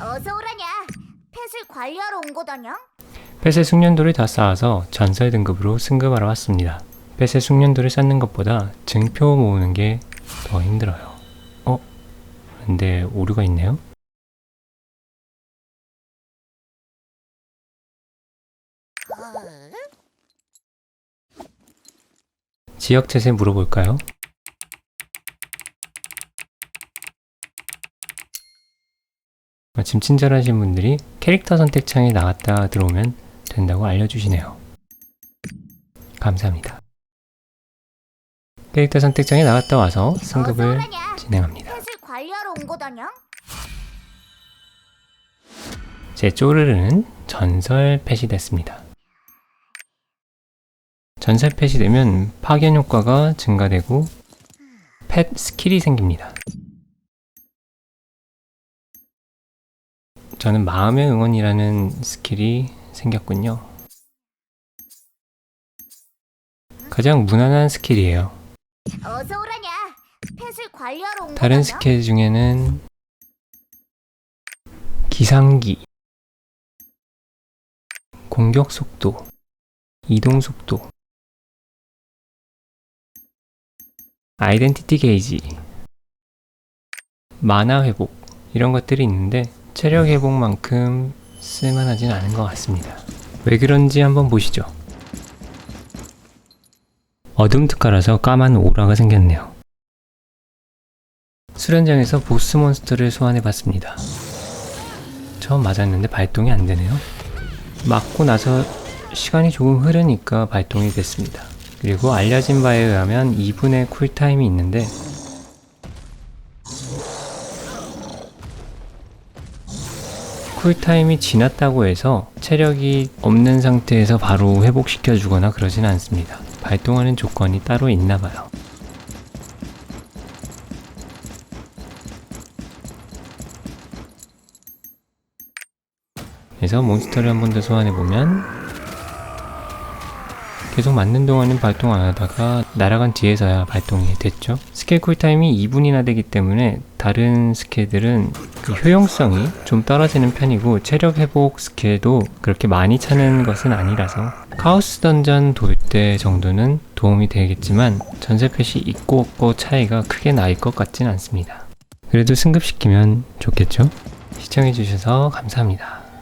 어서 오라냐. 펫을 관리하러 온 거다냐? 펫의 숙련도를 다 쌓아서 전설 등급으로 승급하러 왔습니다. 펫의 숙련도를 쌓는 것보다 증표 모으는 게 더 힘들어요. 어? 근데 오류가 있네요? 지역 챗에 물어볼까요? 마침 친절하신 분들이 캐릭터 선택 창에 나갔다 들어오면 된다고 알려주시네요. 감사합니다. 캐릭터 선택창에 나갔다 와서 승급을. 진행합니다. 제 쪼르르는 전설 펫이 됐습니다. 전설 펫이 되면 파견 효과가 증가되고 펫 스킬이 생깁니다. 저는 마음의 응원이라는 스킬이 생겼군요. 가장 무난한 스킬이에요. 어서 오라냐. 펫을 관리하러 온 다른 거다냐? 스킬 중에는 기상기, 공격 속도, 이동 속도, 아이덴티티 게이지, 만화 회복 이런 것들이 있는데 체력 회복만큼 쓸만하진 않은 것 같습니다. 왜 그런지 한번 보시죠. 어둠 특화라서 까만 오라가 생겼네요. 수련장에서 보스 몬스터를 소환해 봤습니다. 처음 맞았는데 발동이 안 되네요. 맞고 나서 시간이 조금 흐르니까 발동이 됐습니다. 그리고 알려진 바에 의하면 2분의 쿨타임이 있는데 쿨타임이 지났다고 해서 체력이 없는 상태에서 바로 회복시켜 주거나 그러진 않습니다. 발동하는 조건이 따로 있나 봐요. 그래서 몬스터를 한 번 더 소환해 보면 계속 맞는 동안은 발동 안 하다가 날아간 뒤에서야 발동이 됐죠. 스킬 쿨타임이 2분이나 되기 때문에 다른 스킬들은 그 효용성이 좀 떨어지는 편이고 체력 회복 스킬도 그렇게 많이 차는 것은 아니라서 카오스 던전 돌 때 정도는 도움이 되겠지만 전세 펫이 있고 없고 차이가 크게 날 것 같진 않습니다. 그래도 승급시키면 좋겠죠? 시청해주셔서 감사합니다.